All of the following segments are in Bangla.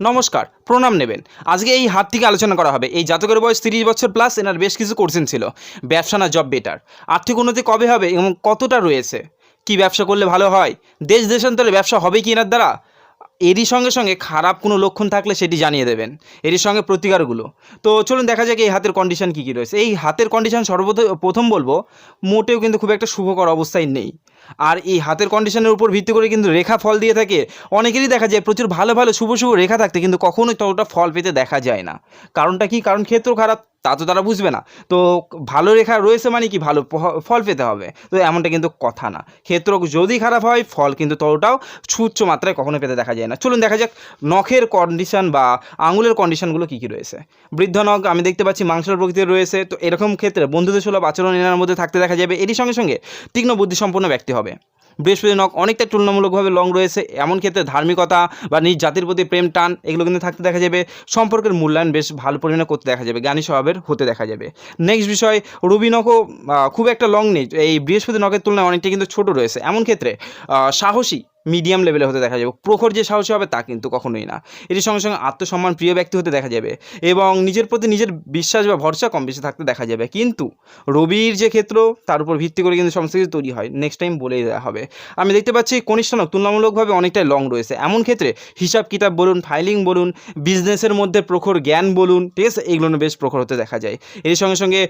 নমস্কার, প্রণাম নেবেন। আজকে এই হাত থেকে আলোচনা করা হবে। এই জাতকের বয়স তিরিশ বছর প্লাস এনার বেশ কিছু কোর্সেন ছিল। ব্যবসা না জব বেটার আর্থিক উন্নতি কবে হবে এবং কতটা রয়েছে? কি ব্যবসা করলে ভালো হয়? দেশ দেশান্তরে ব্যবসা হবে কি এনার দ্বারা? এরই সঙ্গে সঙ্গে খারাপ কোনো লক্ষণ থাকলে সেটি জানিয়ে দেবেন। এরই সঙ্গে প্রতিকারগুলো। তো চলুন দেখা যাক এই হাতের কন্ডিশন কী কী রয়েছে। এই হাতের কন্ডিশন সর্বপ্রথম প্রথম বলব, মোটেও কিন্তু খুব একটা শুভকর অবস্থায় নেই। আর এই হাতের কন্ডিশনের উপর ভিত্তি করে কিন্তু রেখা ফল দিয়ে থাকে। অনেকেরই দেখা যায় প্রচুর ভালো ভালো, শুভ শুভ রেখা থাকতে কিন্তু কখনোই ততটা ফল পেতে দেখা যায় না। কারণটা কি? কারণ ক্ষেত্র খারাপ, তা তো তারা বুঝবে না। তো ভালো রেখা রয়েছে মানে কি? ভালো ফল পেতে হবে। তো এমনটা কিন্তু কথা না। ক্ষেত্র যদি খারাপ হয়, ফল কিন্তু ততটাও সুচ্চ মাত্রায় কখনো পেতে দেখা যায় না। চলুন দেখা যাক নখের কন্ডিশন বা আঙুলের কন্ডিশনগুলো কী কী রয়েছে। বৃদ্ধ নখ, আমি দেখতে পাচ্ছি মাংসের প্রকৃতির রয়েছে। তো এরকম ক্ষেত্রে বন্ধুদের সুলভ আচরণ এনার মধ্যে থাকতে দেখা যাবে। এরই সঙ্গে সঙ্গে তীক্ষ্ণ বুদ্ধিসম্পন্ন ব্যক্তি হবে। বৃহস্পতি নখ অনেকটা তুলনামূলকভাবে লং রয়েছে, এমন ক্ষেত্রে ধার্মিকতা বা নিজ জাতির প্রতি প্রেম, টান, এগুলো কিন্তু থাকতে দেখা যাবে। সম্পর্কের মূল্যায়ন বেশ ভালো পরিমাণে করতে দেখা যাবে, জ্ঞানী স্বভাবের হতে দেখা যাবে। নেক্সট বিষয়, রবি নখও খুব একটা লং নেই, এই বৃহস্পতি নখের তুলনায় অনেকটা কিন্তু ছোট রয়েছে। এমন ক্ষেত্রে সাহসী মিডিয়াম লেভেলে হতে দেখা যাবে। প্রখর যে সাহসী হবে তা কিন্তু কখনোই না। এটির সঙ্গে সঙ্গে আত্মসম্মান প্রিয় ব্যক্তি হতে দেখা যাবে এবং নিজের প্রতি নিজের বিশ্বাস বা ভরসা কম বেশি থাকতে দেখা যাবে। কিন্তু রবির যে ক্ষেত্র, তার উপর ভিত্তি করে কিন্তু সমস্ত কিছু তৈরি হয়। নেক্সট টাইম বলেই দেওয়া হবে। আমি দেখতে পাচ্ছি কনিষ্ঠ নখ তুলনামূলকভাবে অনেকটাই লং রয়েছে। এমন ক্ষেত্রে হিসাব কিতাব বলুন ফাইলিং বলুন বিজনেসের মধ্যে প্রখর জ্ঞান বলুন, ঠিক আছে? এইগুলো বেশ প্রখর হতে দেখা যায়। এর সঙ্গে সঙ্গে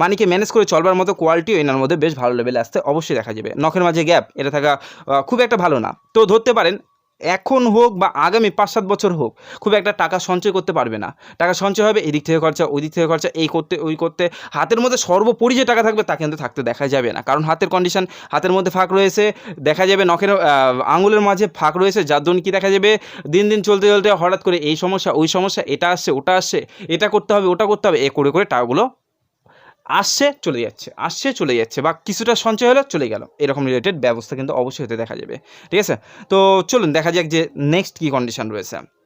মানিকে ম্যানেজ করে চলবার মতো কোয়ালিটিও এনার মধ্যে বেশ ভালো লেভেলে আসতে অবশ্যই দেখা যাবে। নখের মাঝে গ্যাপ এটা থাকা খুব একটা ভালো না। তো ধরতে পারেন, এখন হোক বা আগামী পাঁচ সাত বছর হোক, খুব একটা টাকা সঞ্চয় করতে পারবে না। টাকা সঞ্চয় হবে, এদিক থেকে খরচা ওই দিক থেকে খরচা, এই করতে, ওই করতে। হাতের মধ্যে সর্বোপরি যে টাকা থাকবে তা কিন্তু থাকতে দেখা যাবে না। কারণ হাতের কন্ডিশন হাতের মধ্যে ফাঁক রয়েছে, দেখা যাবে নখের আঙুলের মাঝে ফাঁক রয়েছে, যার জন্য কি দেখা যাবে, দিন দিন চলতে চলতে হঠাৎ করে এই সমস্যা, ওই সমস্যা, এটা আসছে, ওটা আসছে, এটা করতে হবে, ওটা করতে হবে, এ করে করে টাকাগুলো আসছে, চলে যাচ্ছে, আসছে, চলে যাচ্ছে বা কিছুটা সঞ্চয় হলো, চলে গেল। এরকম রিলেটেড ব্যবস্থা কিন্তু অবশ্যই হতে দেখা যাবে। ঠিক আছে? তো চলুন দেখা যাক যে নেক্সট কী কন্ডিশন রয়েছে।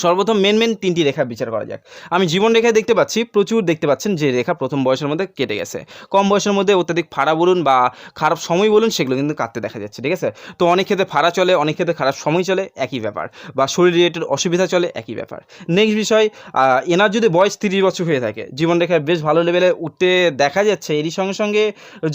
সর্বপ্রথম মেন মেন তিনটি রেখা বিচার করা যাক। আমি জীবন রেখায় দেখতে পাচ্ছি, প্রচুর দেখতে পাচ্ছেন যে রেখা প্রথম বয়সের মধ্যে কেটে গেছে। কম বয়সের মধ্যে অত্যাধিক ফাড়া বলুন বা খারাপ সময় বলুন, সেগুলো কিন্তু কাটতে দেখা যাচ্ছে, ঠিক আছে? তো অনেক ক্ষেত্রে ফাড়া চলে, অনেক ক্ষেত্রে খারাপ সময় চলে, একই ব্যাপার। বা শরীর রিলেটেড অসুবিধা চলে, একই ব্যাপার। নেক্সট বিষয় এনার যদি বয়স তিরিশ বছর হয়ে থাকে, জীবন রেখায় বেশ ভালো লেভেলে উঠতে দেখা যাচ্ছে, এরই সঙ্গে সঙ্গে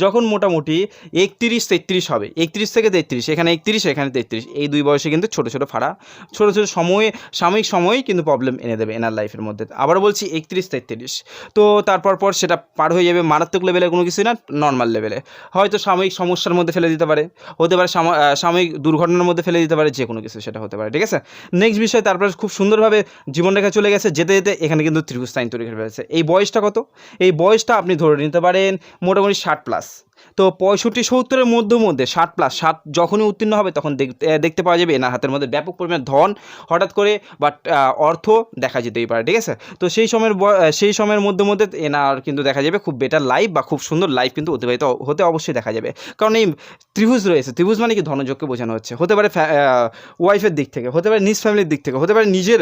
যখন মোটামুটি একত্রিশ তেত্রিশ হবে, একত্রিশ থেকে তেত্রিশ, এখানে একত্রিশ, এখানে তেত্রিশ, এই দুই বয়সে কিন্তু ছোটো ছোটো ফাড়া, ছোটো ছোটো সময়ে সাময়িক সময়েই কিন্তু প্রবলেম এনে দেবে এনার লাইফের মধ্যে। আবার বলছি, একত্রিশ তেত্রিশ। তো তারপর পর সেটা পার হয়ে যাবে মারাত্মক লেভেলে কোনো কিছুই না নর্মাল লেভেলে হয়তো সাময়িক সমস্যার মধ্যে ফেলে দিতে পারে, হতে পারে সামা- সাময়িক দুর্ঘটনার মধ্যে ফেলে দিতে পারে যে কোনো কিছু সেটা হতে পারে, ঠিক আছে? নেক্সট বিষয়, তারপরে খুব সুন্দরভাবে জীবনরেখা চলে গেছে, যেতে যেতে এখানে কিন্তু ত্রিভুজ সাইন তৈরি করে ফেলেছে এই বয়সটা কত? এই বয়সটা আপনি ধরে নিতে পারেন মোটামুটি ষাট প্লাস তো পঁয়ষট্টি সত্তরের মধ্যে মধ্যে ষাট প্লাস ষাট যখনই উত্তীর্ণ হবে তখন দেখতে পাওয়া যাবে এনার হাতের মধ্যে ব্যাপক পরিমাণে ধন হঠাৎ করে বাট অর্থ দেখা যেতেই পারে, ঠিক আছে? তো সেই সময়ের সেই সময়ের মধ্যে মধ্যে এনার কিন্তু দেখা যাবে খুব বেটার লাইফ বা খুব সুন্দর লাইফ কিন্তু অতিবাহিত হতে অবশ্যই দেখা যাবে। কারণ এই ত্রিভুজ রয়েছে, ত্রিভুজ মানে কি? ধনযোগকে বোঝানো হচ্ছে। হতে পারে ওয়াইফের দিক থেকে, হতে পারে নিজ ফ্যামিলির দিক থেকে, হতে পারে নিজের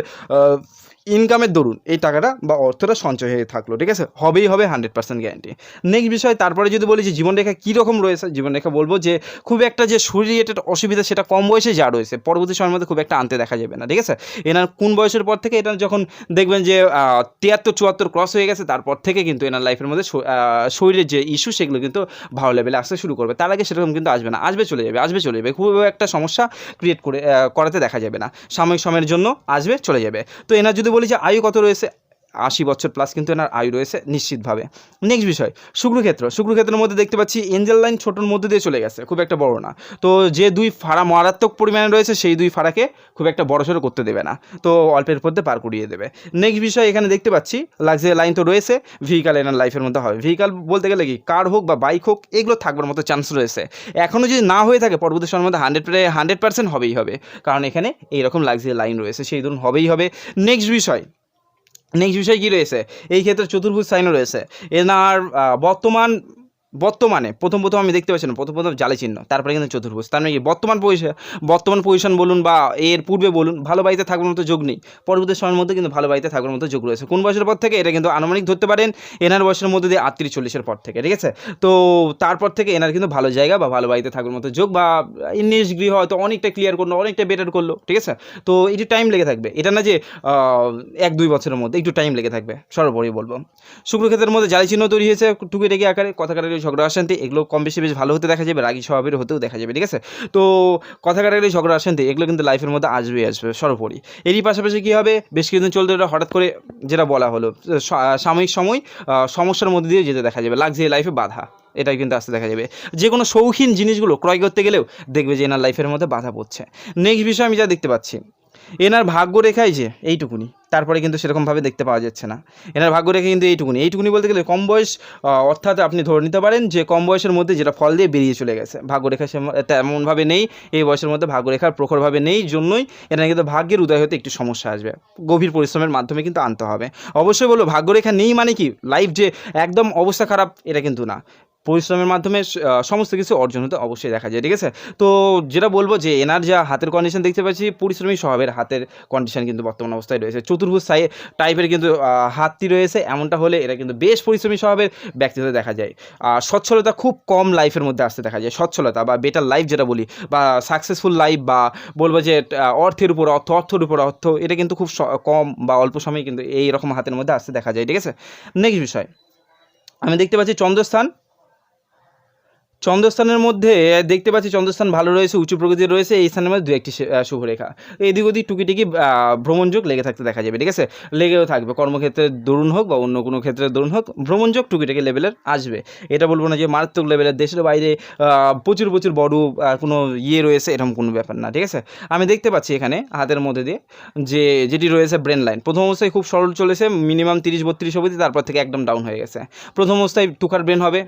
ইনকামের দরুন এই টাকাটা বা অর্থটা সঞ্চয় হয়ে থাকল, ঠিক আছে? হবেই হবে হান্ড্রেড পার্সেন্ট গ্যারান্টি নেক্সট বিষয়, তারপরে যদি বলি যে জীবনরেখা কীরকম রয়েছে, জীবনরেখা বলব যে খুব একটা যে শরীর রিলেটেড অসুবিধা সেটা কম বয়সে যা রয়েছে, পরবর্তী সময়ের মধ্যে খুব একটা আনতে দেখা যাবে না, ঠিক আছে? এনার কোন বয়সের পর থেকে এটা যখন দেখবেন যে তিয়াত্তর, চুয়াত্তর ক্রস হয়ে গেছে, তারপর থেকে কিন্তু এনার লাইফের মধ্যে শরীরের যে ইস্যু সেগুলো কিন্তু ভালো লেভেলে আসতে শুরু করবে। তার আগে সেরকম কিন্তু আসবে না, আসবে চলে যাবে, আসবে চলে যাবে। খুব একটা সমস্যা ক্রিয়েট করে করাতে দেখা যাবে না। সাময়িক সময়ের জন্য আসবে, চলে যাবে। তো এনার যদি বলি যে আয়ু কত রয়েছে? আশি বছর প্লাস কিন্তু এনার আয়ু রয়েছে নিশ্চিতভাবে। নেক্সট বিষয়, শুক্রক্ষেত্র। শুক্রক্ষেত্রের মধ্যে দেখতে পাচ্ছি এঞ্জেল লাইন ছোটোর মধ্যে দিয়ে চলে গেছে, খুব একটা বড় না। তো যে দুই ফাড়া মারাত্মক পরিমাণে রয়েছে, সেই দুই ফাড়াকে খুব একটা বড়সড় করতে দেবে না। তো অল্পের মধ্যে পার করিয়ে দেবে। নেক্সট বিষয়, এখানে দেখতে পাচ্ছি লাক্সারি লাইন তো রয়েছে ভেহিকাল এনার লাইফের মধ্যে হবে। ভেহিকাল বলতে গেলে কি কার হোক বা বাইক হোক, এগুলো থাকবার মতো চান্স রয়েছে। এখনও যদি না হয়ে থাকে, পরবর্তী সময়ের মধ্যে হান্ড্রেড হান্ড্রেড পার্সেন্ট হবেই হবে। কারণ এখানে এইরকম লাক্সারি লাইন রয়েছে, সেই ধরুন হবেই হবে। নেক্সট বিষয় নেক্সট বিষয় কী রয়েছে? এই ক্ষেত্রে চতুর্ভুজ সাইনও রয়েছে। এনার বর্তমান বর্তমানে, প্রথম প্রথম আমি দেখতে পাচ্ছি না, প্রথম প্রথম জালে চিহ্ন, তারপরে কিন্তু চতুর্ভুজ। তার মানে কি, বর্তমান পজিশন বর্তমান পজিশন বলুন বা এর পূর্বে বলুন, ভালো বাড়িতে থাকার মতো যোগ নেই। পরবর্তী সময়ের মধ্যে কিন্তু ভালো বাড়িতে থাকার মতো যোগ রয়েছে। কোন বয়সের পর থেকে এটা কিন্তু আনুমানিক ধরতে পারেন, এনার বয়সের মধ্যে দিয়ে আটত্রিশ চল্লিশের পর থেকে, ঠিক আছে? তো তারপর থেকে এনার কিন্তু ভালো জায়গা বা ভালো বাড়িতে থাকার মতো যোগ বা নিজ গৃহ হয়তো অনেকটা ক্লিয়ার করল, অনেকটা বেটার করল, ঠিক আছে? তো একটু টাইম লেগে থাকবে। এটা না যে এক দুই বছরের মধ্যে একটু টাইম লেগে থাকবে, সর্বোপরি বলব। শুক্রক্ষেত্রের মধ্যে জালি চিহ্ন তৈরি হয়েছে, টুকিটাকি আকারে, কথা কাটাকাটি ঝগড়া অশান্তি, এগুলো কম বেশি বেশ ভালো হতে দেখা যাবে, রাগী স্বভাবের হতেও দেখা যাবে, ঠিক আছে? তো কথা কাটাকাটি, ঝগড়া অশান্তি, এগুলো কিন্তু লাইফের মধ্যে আসবেই আসবে, সর্বোপরি। এরই পাশাপাশি কী হবে? বেশ কিছুদিন চলতে হঠাৎ করে যেটা বলা হলো সাময়িক সময় সমস্যার মধ্যে দিয়ে যেতে দেখা যাবে লাগজারি লাইফে বাধা, এটাই কিন্তু আসতে দেখা যাবে। যে কোনো শৌখিন জিনিসগুলো ক্রয় করতে গেলেও দেখবে যে এনার লাইফের মধ্যে বাধা পড়ছে। নেক্সট বিষয় আমি যা দেখতে পাচ্ছি এনার ভাগ্য রেখাই যে, এইটুকুনি। তারপরে কিন্তু সেরকমভাবে দেখতে পাওয়া যাচ্ছে না। এনার ভাগ্য রেখে কিন্তু এইটুকুনি। এইটুকুনি বলতে গেলে কম বয়স অর্থাৎ আপনি ধরে নিতে পারেন যে কম বয়সের মধ্যে যেটা ফল দিয়ে বেরিয়ে চলে গেছে। ভাগ্যরেখা তেমনভাবে নেই, এই বয়সের মধ্যে ভাগ্যরেখার প্রখরভাবে নেই জন্যই এনার কিন্তু ভাগ্যের উদয় হতে একটু সমস্যা আসবে। গভীর পরিশ্রমের মাধ্যমে কিন্তু আনতে হবে। অবশ্যই বলব, ভাগ্যরেখা নেই মানে কি? লাইফ যে একদম অবস্থা খারাপ, এটা কিন্তু না। পরিশ্রমের মাধ্যমে সমস্ত কিছু অর্জন হতে অবশ্যই দেখা যায়, ঠিক আছে? তো যেটা বলব যে, এনার যা হাতের কন্ডিশন দেখতে পাচ্ছি, পরিশ্রমী স্বভাবের হাতের কন্ডিশন কিন্তু বর্তমান অবস্থায় রয়েছে। চতুর্ভুজ সাই টাইপের কিন্তু হাতটি রয়েছে, এমনটা হলে এরা কিন্তু বেশ পরিশ্রমী স্বভাবের ব্যক্তিত্ব দেখা যায়। আর সচ্ছলতা খুব কম লাইফের মধ্যে আসতে দেখা যায়, সচ্ছলতা বা বেটার লাইফ যেটা বলি, বা সাকসেসফুল লাইফ বা বলব যে অর্থের উপর অর্থ, অর্থের উপর অর্থ, এটা কিন্তু খুব কম বা অল্প সময়ে কিন্তু এই রকম হাতের মধ্যে আসতে দেখা যায়, ঠিক আছে? নেক্সট বিষয়, আমি দেখতে পাচ্ছি চন্দ্রস্থান। চন্দ্রস্থানের মধ্যে দেখতে পাচ্ছি চন্দ্রস্থান ভালো রয়েছে, উঁচু প্রকৃতির রয়েছে, এই স্থানের মধ্যে দু একটি শুভরেখা এদিক ওদিক টুকিটিকি ভ্রমণযোগ লেগে থাকতে দেখা যাবে, ঠিক আছে? লেগেও থাকবে, কর্মক্ষেত্রে দরুন হোক বা অন্য কোনো ক্ষেত্রে দরুন হোক, ভ্রমণযোগ টুকিটাকি লেভেলের আসবে। এটা বলব না যে মারাত্মক লেভেলের দেশের বাইরে প্রচুর প্রচুর বড় কোনো ইয়ে রয়েছে, এরকম কোনো ব্যাপার না, ঠিক আছে? আমি দেখতে পাচ্ছি এখানে, হাতের মধ্যে দিয়ে, যে, যেটি রয়েছে ব্রেন লাইন প্রথম অবস্থায় খুব সরল চলেছে মিনিমাম তিরিশ, বত্রিশ অবধি, তারপর থেকে একদম ডাউন হয়ে গেছে। প্রথম অবস্থায় টুকার ব্রেন হবে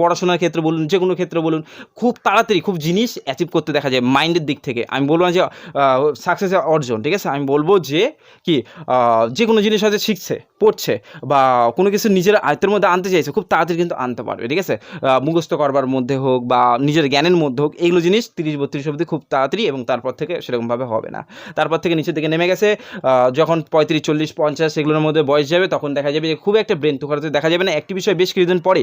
পড়াশোনার ক্ষেত্রে বলুন, যে কোনো ক্ষেত্রে বলুন, খুব তাড়াতাড়ি খুব জিনিস অ্যাচিভ করতে দেখা যায় মাইন্ডের দিক থেকে। আমি বলব না যে সাকসেস অর্জন, ঠিক আছে? আমি বলব যে, কি যে কোনো জিনিস হয়তো শিখছে। পড়ছে বা কোনো কিছু নিজের আয়ত্তের মধ্যে আনতে চাইছে, খুব তাড়াতাড়ি কিন্তু আনতে পারবে, ঠিক আছে? মুখস্থ করবার মধ্যে হোক বা নিজের জ্ঞানের মধ্যে হোক, এইগুলো জিনিস তিরিশ বত্রিশ অবধি খুব তাড়াতাড়ি এবং তারপর থেকে সেরকমভাবে হবে না। তারপর থেকে নিচের দিকে নেমে গেছে যখন পঁয়ত্রিশ, চল্লিশ, পঞ্চাশ এগুলোর মধ্যে বয়স যাবে, তখন দেখা যাবে যে খুব একটা ব্রেন তুকারতে দেখা যাবে না, একটি বিষয় বেশ কিছুদিন পরে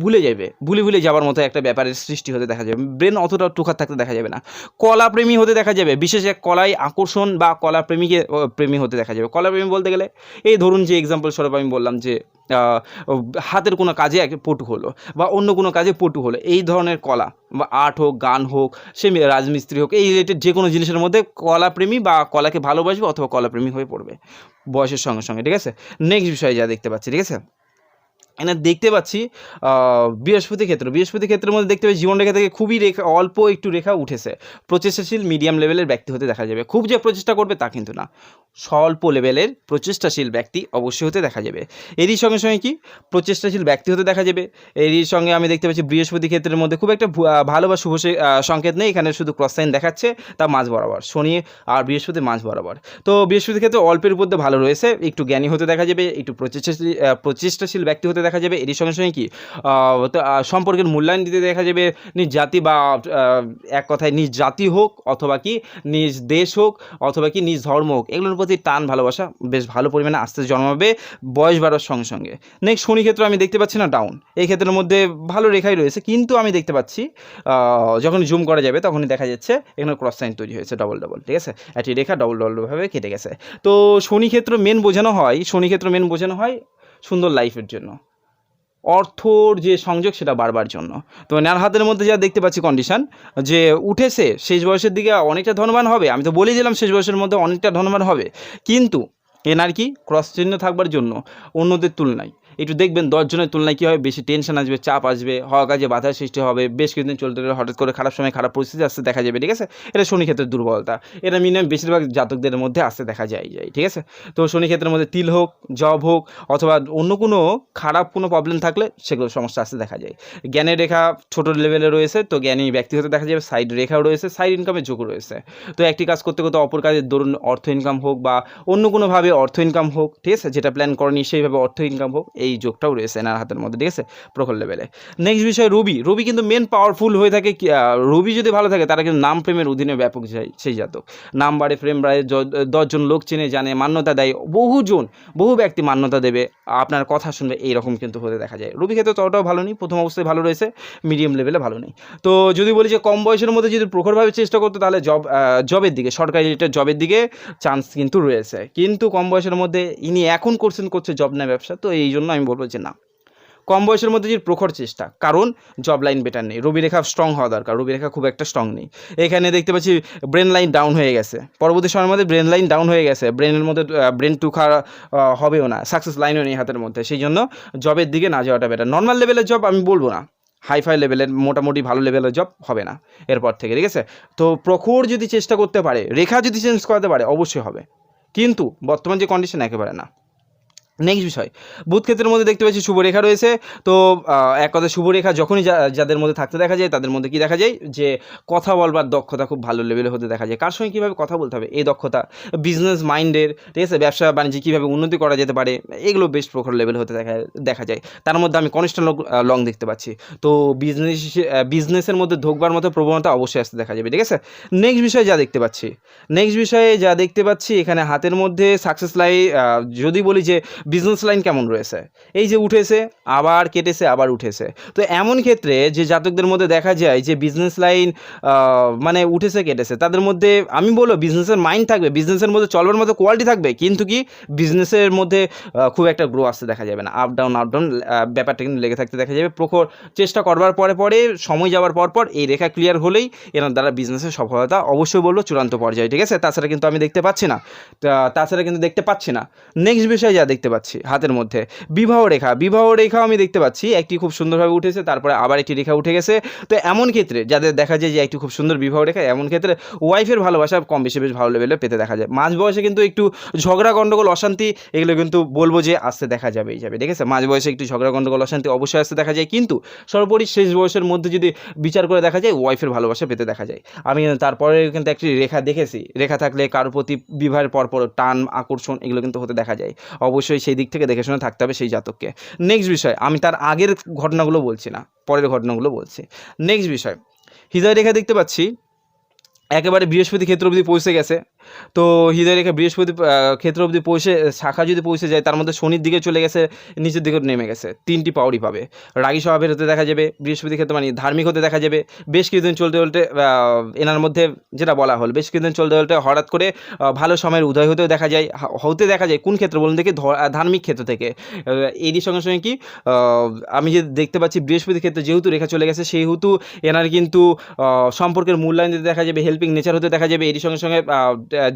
ভুলে যাবে, ভুলে ভুলে যাওয়ার মতো একটা ব্যাপারের সৃষ্টি হতে দেখা যাবে, ব্রেন অতটা টুকার থাকতে দেখা যাবে না। কলা প্রেমী হতে দেখা যাবে, বিশেষ এক কলাই আকর্ষণ বা কলা প্রেমীকে প্রেমী হতে দেখা যাবে। কলা প্রেমী বলতে গেলে, এই ধরুন যে এক্সাম্পল স্বরূপ আমি বললাম যে হাতের কোনো কাজে এক পটু হলো বা অন্য কোনো কাজে পটু হলো, এই ধরনের কলা বা আর্ট হোক, গান হোক, সে রাজমিস্ত্রি হোক, এই রিলেটেড যে কোনো জিনিসের মধ্যে কলাপ্রেমী বা কলাকে ভালোবাসবে অথবা কলাপ্রেমী হয়ে পড়বে বয়সের সঙ্গে সঙ্গে, ঠিক আছে? নেক্সট বিষয়ে যা দেখতে পাচ্ছি, ঠিক আছে? এখানে দেখতে পাচ্ছি বৃহস্পতি ক্ষেত্র। বৃহস্পতি ক্ষেত্রের মধ্যে দেখতে পাচ্ছি জীবনরেখা থেকে খুবই রেখা, অল্প একটু রেখা উঠেছে। প্রচেষ্টাশীল মিডিয়াম লেভেলের ব্যক্তি হতে দেখা যাবে। খুব যে প্রচেষ্টা করবে তা কিন্তু না। স্বল্প লেভেলের প্রচেষ্টাশীল ব্যক্তি অবশ্যই হতে দেখা যাবে। এরই সঙ্গে সঙ্গে কি? প্রচেষ্টাশীল ব্যক্তি হতে দেখা যাবে। এরই সঙ্গে আমি দেখতে পাচ্ছি বৃহস্পতি ক্ষেত্রের মধ্যে খুব একটা ভালো বা শুভ সংকেত নেই। এখানে শুধু ক্রস সাইন দেখাচ্ছে, তা মাঝ বরাবর। শনি আর বৃহস্পতি মাঝ বরাবর। তো বৃহস্পতি ক্ষেত্রে অল্পের উপর ভালো রয়েছে। একটু জ্ঞানী হতে দেখা যাবে, একটু প্রচেষ্টাশীল প্রচেষ্টাশীল ব্যক্তি হতে দেখা যাবে, এরই সঙ্গে সঙ্গে কি সম্পর্কের মূল্যায়ন দিতে দেখা যাবে, নিজ জাতি বা এক কথায় নিজ জাতি হোক অথবা কি, নিজ দেশ হোক অথবা কি, নিজ ধর্ম হোক, এগুলোর প্রতি টান ভালোবাসা বেশ ভালো পরিমাণে আস্তে জন্মাবে বয়স বাড়ার সঙ্গে সঙ্গে। নেক্সট শনি ক্ষেত্র আমি দেখতে পাচ্ছি না ডাউন এই ক্ষেত্রের মধ্যে ভালো রেখাই রয়েছে, কিন্তু আমি দেখতে পাচ্ছি যখন জুম করা যাবে তখনই দেখা যাচ্ছে, এখানে ক্রস সাইন তৈরি হয়েছে ডবল ডবল ঠিক আছে? একটি রেখা ডবল ডবলভাবে কেটে গেছে। তো শনি ক্ষেত্র মেন বোঝানো হয়, শনি ক্ষেত্র মেন বোঝানো হয় সুন্দর লাইফের জন্য। অর্থর যে সংযোগ সেটা বাড়বার জন্য। তো নার হাতের মধ্যে যা দেখতে পাচ্ছি কন্ডিশন যে উঠেছে, শেষ বয়সের দিকে অনেকটা ধনবান হবে। আমি তো বলেই দিলাম শেষ বয়সের মধ্যে অনেকটা ধনবান হবে। কিন্তু এনার কি ক্রস চিহ্ন থাকবার জন্য অন্যদের তুলনায় একটু দেখবেন দশজনের তুলনায় কী হবে? বেশি টেনশন আসবে, চাপ আসবে, হওয়া কাজে বাধার সৃষ্টি হবে, বেশ কিছুদিন চলতে হঠাৎ করে খারাপ সময় খারাপ পরিস্থিতি আসতে দেখা যাবে, ঠিক আছে? এটা শনি ক্ষেত্রের দুর্বলতা। এটা মিনিমাম বেশিরভাগ জাতকদের মধ্যে আসতে দেখা যায় যায়, ঠিক আছে? তো শনি ক্ষেত্রের মধ্যে তিল হোক, জব হোক, অথবা অন্য কোনো খারাপ কোনো প্রবলেম থাকলে সেগুলো সমস্যা আসতে দেখা যায়। জ্ঞানের রেখা ছোট লেভেলে রয়েছে, তো জ্ঞানী ব্যক্তি হতে দেখা যাবে সাইড রেখাও রয়েছে সাইড ইনকামের যোগ রয়েছে। তো একটি কাজ করতে করতে অপর কাজের ধরুন অর্থ ইনকাম হোক বা অন্য কোনোভাবে অর্থ ইনকাম হোক, ঠিক আছে? যেটা প্ল্যান করেনি, সেইভাবে অর্থ ইনকাম হোক এই যোগটাও রয়েছে এনার হাতের মধ্যে, ঠিক আছে? প্রখর লেভেলে। নেক্সট বিষয় রবি। রবি কিন্তু মেন পাওয়ারফুল হয়ে থাকে রবি যদি ভালো থাকে, তারা কিন্তু নাম প্রেমের অধীনে ব্যাপক সেই- সেই জাতক। নাম বাড়ে প্রেম বাড়ে দশজন লোক চিনে, জানে, মান্যতা দেয়, বহুজন, বহু ব্যক্তি মান্যতা দেবে, আপনার কথা শুনবে এইরকম কিন্তু হতে দেখা যায়। রবি ক্ষেত্রে ততটাও ভালো নেই, প্রথম অবস্থায় ভালো রয়েছে মিডিয়াম লেভেলে ভালো নেই। তো যদি বলি যে কম বয়সের মধ্যে যদি প্রখরভাবে চেষ্টা করতো, তাহলে জব জবের দিকে, সরকারি রিলেটেড জবের দিকে চান্স কিন্তু রয়েছে। কিন্তু কম বয়সের মধ্যে ইনি এখন করছেন, করছে জব না ব্যবসা, তো এই জন্য আমি বলব যে না। কম বয়সের মধ্যে যে প্রখর চেষ্টা, কারণ জব লাইন বেটার নেই। রবি রেখা স্ট্রং হওয়া দরকার, রবি রেখা খুব একটা স্ট্রং নেই। এখানে দেখতে পাচ্ছি ব্রেন লাইন ডাউন হয়ে গেছে। পরবর্তী সময়ের মধ্যে ব্রেন লাইন ডাউন হয়ে গেছে। ব্রেনের মধ্যে ব্রেন টু খাওয়া হবেও না। সাকসেস লাইনও নেই হাতের মধ্যে। সেই জন্য জবের দিকে না যাওয়াটা বেটার নর্মাল লেভেলের জব আমি বলব না। হাই ফাই লেভেলের মোটামুটি ভালো লেভেলের জব হবে না। এরপর থেকে, ঠিক আছে? তো প্রখর যদি চেষ্টা করতে পারে, রেখা যদি চেঞ্জ করাতে পারে, অবশ্যই হবে। কিন্তু বর্তমান যে কন্ডিশন একেবারে না। নেক্সট বিষয় বুধ ক্ষেত্রের মধ্যে দেখতে পাচ্ছি শুভরেখা রয়েছে। তো এক কথা শুভরেখা যখনই যাদের মধ্যে থাকতে দেখা যায়, তাদের মধ্যে কি দেখা যায়? যে কথা বলবার দক্ষতা খুব ভালো লেভেলে হতে দেখা যায়। কার সঙ্গে কীভাবে কথা বলতে হবে? এই দক্ষতা বিজনেস মাইন্ডের ঠিক আছে? ব্যবসা বাণিজ্য কীভাবে উন্নতি করা যেতে পারে? এগুলো বেশ প্রখর লেভেল হতে দেখা দেখা যায়। তার মধ্যে আমি কনস্ট্যান্ট লং দেখতে পাচ্ছি। তো বিজনেস বিজনেসের মধ্যে ঢোকবার মতো প্রবণতা অবশ্যই আসতে দেখা যাবে, ঠিক আছে? নেক্সট বিষয়ে যা দেখতে পাচ্ছি। নেক্সট বিষয়ে যা দেখতে পাচ্ছি, এখানে হাতের মধ্যে সাকসেস লাই যদি বলি যে বিজনেস লাইন কেমন রয়েছে? এই যে উঠেছে, আবার কেটেছে, আবার উঠেছে। তো এমন ক্ষেত্রে যে জাতকদের মধ্যে দেখা যায় যে বিজনেস লাইন মানে উঠেছে, কেটেছে, তাদের মধ্যে, আমি বলব বিজনেসের মাইন্ড থাকবে বিজনেসের মধ্যে চলবার মতো কোয়ালিটি থাকবে, কিন্তু কি বিজনেসের মধ্যে খুব একটা গ্রো আসতে দেখা যাবে না। আপ ডাউন আপ ডাউন ব্যাপারটা কিন্তু লেগে থাকতে দেখা যাবে। প্রখর চেষ্টা করবার পরে পরে, সময় যাওয়ার পর পর এই রেখা ক্লিয়ার হলেই এনার দ্বারা বিজনেসের সফলতা অবশ্যই বলব চূড়ান্ত পর্যায়ে, ঠিক আছে? তাছাড়া কিন্তু আমি দেখতে পাচ্ছি না। তাছাড়া কিন্তু দেখতে পাচ্ছি না। নেক্সট বিষয়ে যা দেখতে পাচ্ছি হাতের মধ্যে। বিবাহ রেখা, বিবাহ রেখাও আমি দেখতে পাচ্ছি। একটি খুব সুন্দরভাবে উঠেছে, তারপরে আবার একটি রেখা উঠে গেছে। তো এমন ক্ষেত্রে যাদের দেখা যায় যে একটি খুব সুন্দর বিবাহ রেখা, এমন ক্ষেত্রে ওয়াইফের ভালোবাসা কম বেশি বেশ ভালো লেভেলে পেতে দেখা যায়। মাঝ বয়সে কিন্তু একটু ঝগড়া গণ্ডগোল অশান্তি এগুলো কিন্তু বলব যে আসতে দেখা যাবেই যাবে, ঠিক আছে? মাঝ বয়সে একটু ঝগড়া গণ্ডগোল অশান্তি অবশ্যই আসতে দেখা যায়। কিন্তু সর্বোপরি শেষ বয়সের মধ্যে যদি বিচার করে দেখা যায় ওয়াইফের ভালোবাসা পেতে দেখা যায়। আমি তারপরে কিন্তু একটি রেখা দেখেছি। রেখা থাকলে কারোর প্রতি বিবাহের পরপর টান, আকর্ষণ এগুলো কিন্তু হতে দেখা যায়। অবশ্যই সেই দিক থেকে দেখে শুনে থাকতে হবে সেই জাতককে। নেক্সট বিষয়, আমি তার আগের ঘটনাগুলো বলছি না, পরের ঘটনাগুলো বলছি। নেক্সট বিষয়, হৃদয় রেখা দেখতে পাচ্ছি। একেবারে বৃহস্পতি ক্ষেত্র অবধি পৌঁছে গেছে। তো হৃদয় রেখা বৃহস্পতি ক্ষেত্র অবধি পৌঁছে, শাখা যদি পৌঁছে যায়, তার মধ্যে শনির দিকে চলে গেছে, নিচের দিকে নেমে গেছে। তিনটি পাওয়ারই পাবে। রাগী স্বভাবের হতে দেখা যাবে, বৃহস্পতি ক্ষেত্রে মানে ধার্মিক হতে দেখা যাবে। বেশ কিছুদিন চলতে চলতে এনার মধ্যে যেটা বলা হল, বেশ কিছুদিন চলতে চলতে হঠাৎ করে ভালো সময়ের উদয় হতেও দেখা যায়। হতে দেখা যায় কোন ক্ষেত্র বলুন দেখি ধার্মিক ক্ষেত্র থেকে। এরই সঙ্গে সঙ্গে কি আমি যে দেখতে পাচ্ছি বৃহস্পতি ক্ষেত্রে যেহেতু রেখা চলে গেছে, সেহেতু এনার কিন্তু সম্পর্কের মূল্যায়ন দিতে দেখা যাবে হেল্পিং নেচার হতে দেখা যাবে। এরই সঙ্গে সঙ্গে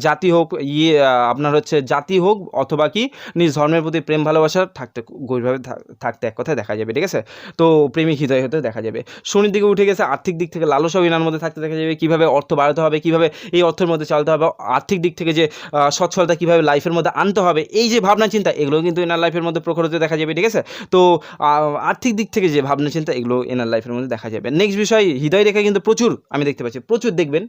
জাতি হোক ইয়ে আপনার হচ্ছে জাতি হোক অথবা কি নিজ ধর্মের প্রতি প্রেম, ভালোবাসা থাকতে, গভীরভাবে থাকতে এক কথায় দেখা যাবে, ঠিক আছে? তো প্রেমিক হৃদয় হতে দেখা যাবে। শনির দিকে উঠে গেছে, আর্থিক দিক থেকে লালসাও এনার মধ্যে থাকতে দেখা যাবে, কীভাবে অর্থ বাড়াতে হবে, কীভাবে এই অর্থের মধ্যে চালতে হবে, আর্থিক দিক থেকে যে সচ্ছলতা কীভাবে লাইফের মধ্যে আনতে হবে, এই যে ভাবনা, চিন্তা এগুলো কিন্তু এনার লাইফের মধ্যে প্রখর হতে দেখা যাবে, ঠিক আছে? তো আর্থিক দিক থেকে যে ভাবনা, চিন্তা, এগুলো এনার লাইফের মধ্যে দেখা যাবে। নেক্সট বিষয়, হৃদয় রেখা কিন্তু প্রচুর, আমি দেখতে পাচ্ছি, প্রচুর দেখবেন।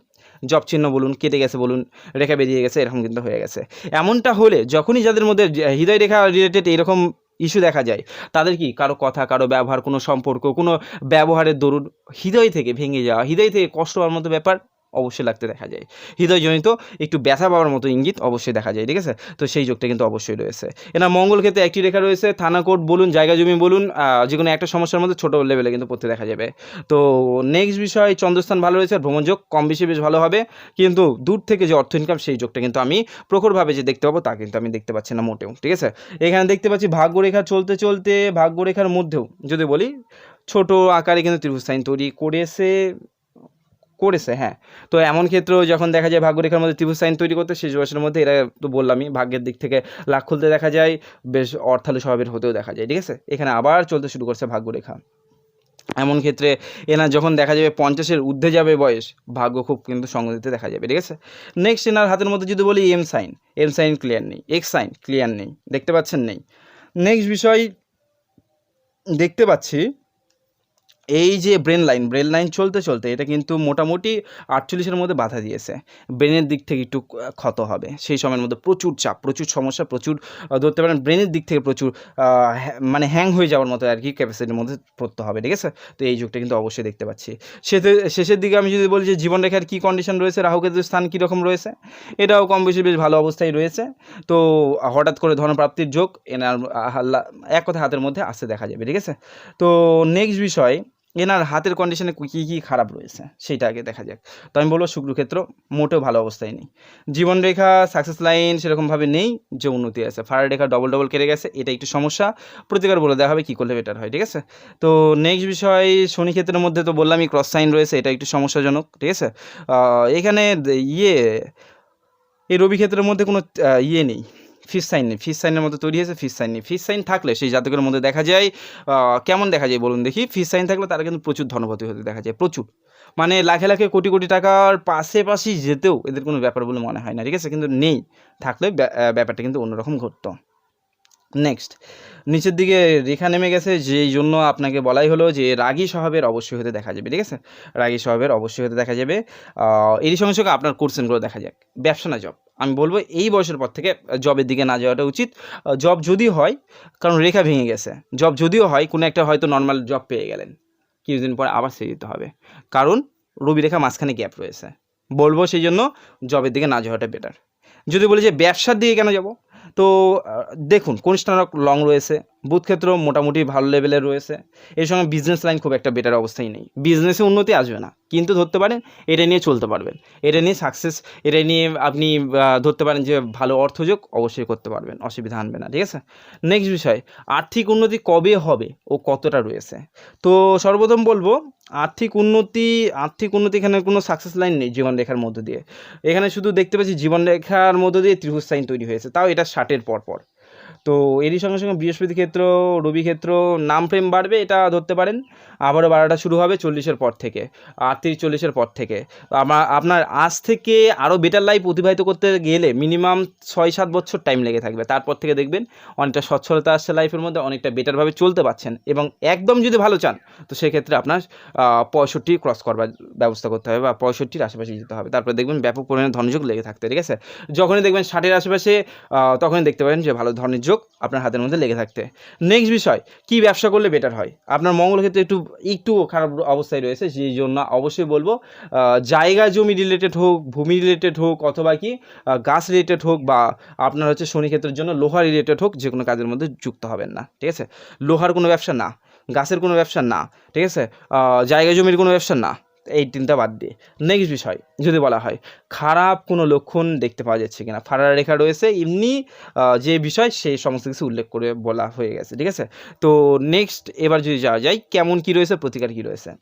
জব চিহ্ন বলুন, কেটে গেছে বলুন, রেখা বেরিয়ে গেছে, এরকম কিন্তু হয়ে গেছে। এমনটা হলে যখনই যাদের মধ্যে হৃদয় রেখা রিলেটেড এরকম ইস্যু দেখা যায়, তাদের কি কারও কথা, কারও ব্যবহার, কোনো সম্পর্ক, কোনো ব্যবহারের দরুন হৃদয় থেকে ভেঙে যাওয়া, হৃদয় থেকে কষ্ট হওয়ার মতো ব্যাপার? অবশ্যই লাগতে দেখা যায়। হৃদয়জনিত একটু ব্যথা পাওয়ার মতো ইঙ্গিত অবশ্যই দেখা যায়, ঠিক আছে? তো সেই যোগটা কিন্তু অবশ্যই রয়েছে। এনা মঙ্গল ক্ষেত্রে একটি রেখা রয়েছে, থানা কোর্ট বলুন, জায়গা জমি বলুন যে কোনো একটা সমস্যার মধ্যে ছোটো লেভেলে কিন্তু পড়তে দেখা যাবে। তো নেক্সট বিষয়, চন্দ্রস্থান ভালো রয়েছে আর ভ্রমণ যোগ কম বেশি বেশ ভালো হবে। কিন্তু দূর থেকে যে অর্থ ইনকাম সেই যোগটা কিন্তু আমি প্রখরভাবে যে দেখতে পাবো, তা কিন্তু আমি দেখতে পাচ্ছি না মোটেও, ঠিক আছে? এখানে দেখতে পাচ্ছি ভাগ্যরেখা চলতে চলতে ভাগ্যরেখার মধ্যেও যদি বলি, ছোট আকারে কিন্তু ত্রিভুজ সাইন তৈরি করেছে করেছে হ্যাঁ। তো এমন ক্ষেত্রেও যখন দেখা যায় ভাগ্যরেখার মধ্যে ত্রিভুজ সাইন তৈরি করতে শেষ বয়সের মধ্যে এরা তো বললামই, ভাগ্যের দিক থেকে লাখ খুলতে দেখা যায়, বেশ অর্থালু স্বভাবের হতেও দেখা যায়, ঠিক আছে? এখানে আবার চলতে শুরু করছে ভাগ্যরেখা। এমন ক্ষেত্রে এনার যখন দেখা যাবে পঞ্চাশের ঊর্ধ্বে যাবে বয়স, ভাগ্য খুব কিন্তু সঙ্গ দিতে দেখা যাবে, ঠিক আছে? নেক্সট এনার হাতের মধ্যে যদি বলি M sign M sign clear নেই এক্স সাইন ক্লিয়ার নেই, দেখতে পাচ্ছেন নেই। নেক্সট বিষয় দেখতে পাচ্ছি এই যে ব্রেন লাইন ব্রেন লাইন চলতে চলতে এটা কিন্তু মোটামুটি আটচল্লিশের মধ্যে বাধা দিয়েছে। ব্রেনের দিক থেকে একটু ক্ষত হবে। সেই সময়ের মধ্যে প্রচুর চাপ, প্রচুর সমস্যা, প্রচুর ধরতে পারেন ব্রেনের দিক থেকে প্রচুর মানে হ্যাং হয়ে যাওয়ার মতো আর কি ক্যাপাসিটির মধ্যে পড়তে হবে, ঠিক আছে? তো এই যুগটা কিন্তু অবশ্যই দেখতে পাচ্ছি। সেতে, শেষের দিকে আমি যদি বলি যে জীবনরেখার কী কন্ডিশন রয়েছে রাহুকেতুর স্থান কীরকম রয়েছে, এটাও কম বেশি বেশ ভালো অবস্থায় রয়েছে। তো হঠাৎ করে ধনপ্রাপ্তির যোগ, এনার হাল্লা- এক কথা হাতের মধ্যে আসতে দেখা যাবে, ঠিক আছে? তো নেক্সট বিষয় এনার হাতের কন্ডিশনে কী কী খারাপ রয়েছে, সেটা আগে দেখা যাক। তো আমি বলব শুক্রক্ষেত্র মোটেও ভালো অবস্থায় নেই। জীবনরেখা সাকসেস লাইন সেরকমভাবে নেই যে উন্নতি আছে। ফায়ার রেখা ডবল ডবল কেটে গেছে, এটা একটু সমস্যা। প্রতিকার বলে দেওয়া হবে, কী করলে বেটার হয়, ঠিক আছে? তো নেক্সট বিষয় শনি ক্ষেত্রের মধ্যে তো বললামই ক্রস সাইন রয়েছে, এটা একটু সমস্যাজনক, ঠিক আছে? এখানে ইয়ে এই রবি ক্ষেত্রের মধ্যে কোনো ইয়ে নেই। ফিস সাইন নেই ফিস সাইনের মধ্যে তৈরি হয়েছে, ফিস সাইন নেই। ফিস সাইন থাকলে সেই জাতকের মধ্যে দেখা যায় কেমন দেখা যায় বলুন দেখি। ফিস সাইন থাকলে তারা কিন্তু প্রচুর ধনপতি হতে দেখা যায়, প্রচুর। মানে লাখে লাখে কোটি কোটি টাকার পাশে পাশেই যেতেও এদের কোনো ব্যাপার বলে মনে হয় না, ঠিক আছে? কিন্তু নেই। থাকলে ব্যা- ব্যাপারটা কিন্তু অন্যরকম ঘটতো। নেক্সট নিচের দিকে রেখা নেমে গেছে, যেই জন্য আপনাকে বলাই হলো যে রাগী স্বভাবের অবশ্যই হতে দেখা যাবে, ঠিক আছে? রাগী স্বভাবের অবশ্যই হতে দেখা যাবে। এরই সঙ্গে সঙ্গে আপনার কোর্সেনগুলো দেখা যাক। ব্যবসা না জব। আমি বলব এই বয়সের পর থেকে জবের দিকে না যাওয়াটা উচিত। জব যদি হয়, কারণ রেখা ভেঙে গেছে। জব যদিও হয়, কোনো একটা হয়তো নর্মাল জব পেয়ে গেলেন। কিছুদিন পর আবার ছেড়ে দিতে হবে। কারণ রবি রেখা মাঝখানে গ্যাপ রয়েছে। বলব সেই জন্য জবের দিকে না যাওয়াটা বেটার যদি বলি যে ব্যবসার দিকে কেন যাব? তো দেখুন কোন স্টানক লং রয়েছে। বুথ ক্ষেত্র মোটামুটি ভালো লেভেলে রয়েছে। এর সঙ্গে বিজনেস লাইন খুব একটা বেটার অবস্থায় নেই। বিজনেসে উন্নতি আসবে না, কিন্তু ধরতে পারেন এটা নিয়ে চলতে পারবেন। এটা নিয়ে সাকসেস এটা নিয়ে আপনি ধরতে পারেন যে ভালো অর্থযোগ অবশ্যই করতে পারবেন, অসুবিধা আনবে না, ঠিক আছে? নেক্সট বিষয়, আর্থিক উন্নতি কবে হবে ও কতটা রয়েছে? তো সর্বপ্রথম বলব, আর্থিক উন্নতি আর্থিক উন্নতি এখানে কোনো সাকসেস লাইন নেই জীবনরেখার মধ্য দিয়ে। এখানে শুধু দেখতে পাচ্ছি জীবনরেখার মধ্য দিয়ে ত্রিভুজ সাইন তৈরি হয়েছে, তাও এটা ষাটের পর পর তো এরই সঙ্গে সঙ্গে বৃহস্পতি ক্ষেত্র, রবি ক্ষেত্র, নাম প্রেম বাড়বে, এটা ধরতে পারেন। আবারও বাড়াটা শুরু হবে চল্লিশের পর থেকে আটত্রিশ চল্লিশের পর থেকে। আমার আপনার আজ থেকে আরও বেটার লাইফ অতিবাহিত করতে গেলে মিনিমাম ছয় সাত বছর টাইম লেগে থাকবে। তারপর থেকে দেখবেন অনেকটা সচ্ছলতা আসছে লাইফের মধ্যে, অনেকটা বেটারভাবে চলতে পারছেন এবং একদম যদি ভালো চান, তো সেক্ষেত্রে আপনার পঁয়ষট্টি ক্রস করবার ব্যবস্থা করতে হবে বা পঁয়ষট্টির আশেপাশে যেতে হবে। তারপরে দেখবেন ব্যাপক পরিমাণে ধনযোগ লেগে থাকতে, ঠিক আছে? যখনই দেখবেন ষাটের আশেপাশে তখনই দেখতে পাবেন যে ভালো ধনের যোগ আপনার হাতের মধ্যে লেগে থাকতে। নেক্সট বিষয়, কি ব্যবসা করলে বেটার হয়? আপনার মঙ্গল ক্ষেত্রে একটু একটু খারাপ অবস্থায় রয়েছে, সেই জন্য অবশ্যই বলব জায়গা জমি রিলেটেড হোক, ভূমি রিলেটেড হোক, অথবা কি গাছ রিলেটেড হোক বা আপনার হচ্ছে শনি ক্ষেত্রের জন্য লোহা রিলেটেড হোক, যে কোনো কাজের মধ্যে যুক্ত হবেন না, ঠিক আছে? লোহার কোনো ব্যবসা না, গাছের কোনো ব্যবসা না, ঠিক আছে? জায়গা জমির কোনো ব্যবসা না এই তিনটা বাদ দিয়ে। নেক্সট বিষয়, যদি বলা হয়, খারাপ কোনো লক্ষণ দেখতে পাওয়া যাচ্ছে কিনা? ফাড়া রেখা রয়েছে, এমনি যে বিষয় সেই সমস্ত কিছু উল্লেখ করে বলা হয়ে গেছে, ঠিক আছে? তো নেক্সট এবার যদি যাওয়া যায়, কেমন কি রয়েছে, প্রতিকার কি রয়েছে?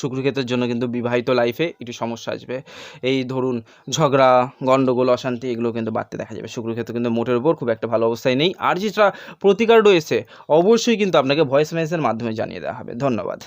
শুক্রক্ষেত্রের জন্য কিন্তু বিবাহিত লাইফে একটু সমস্যা আসবে। এই ধরুন, ঝগড়া গণ্ডগোল অশান্তি, এগুলো কিন্তু বাড়তে দেখা যাবে। শুক্রক্ষেত্র কিন্তু মোটের উপর খুব একটা ভালো অবস্থায় নেই। আর যেটা প্রতিকার রয়েছে, অবশ্যই কিন্তু আপনাকে ভয়েস মেসেজের মাধ্যমে জানিয়ে দেওয়া হবে। ধন্যবাদ।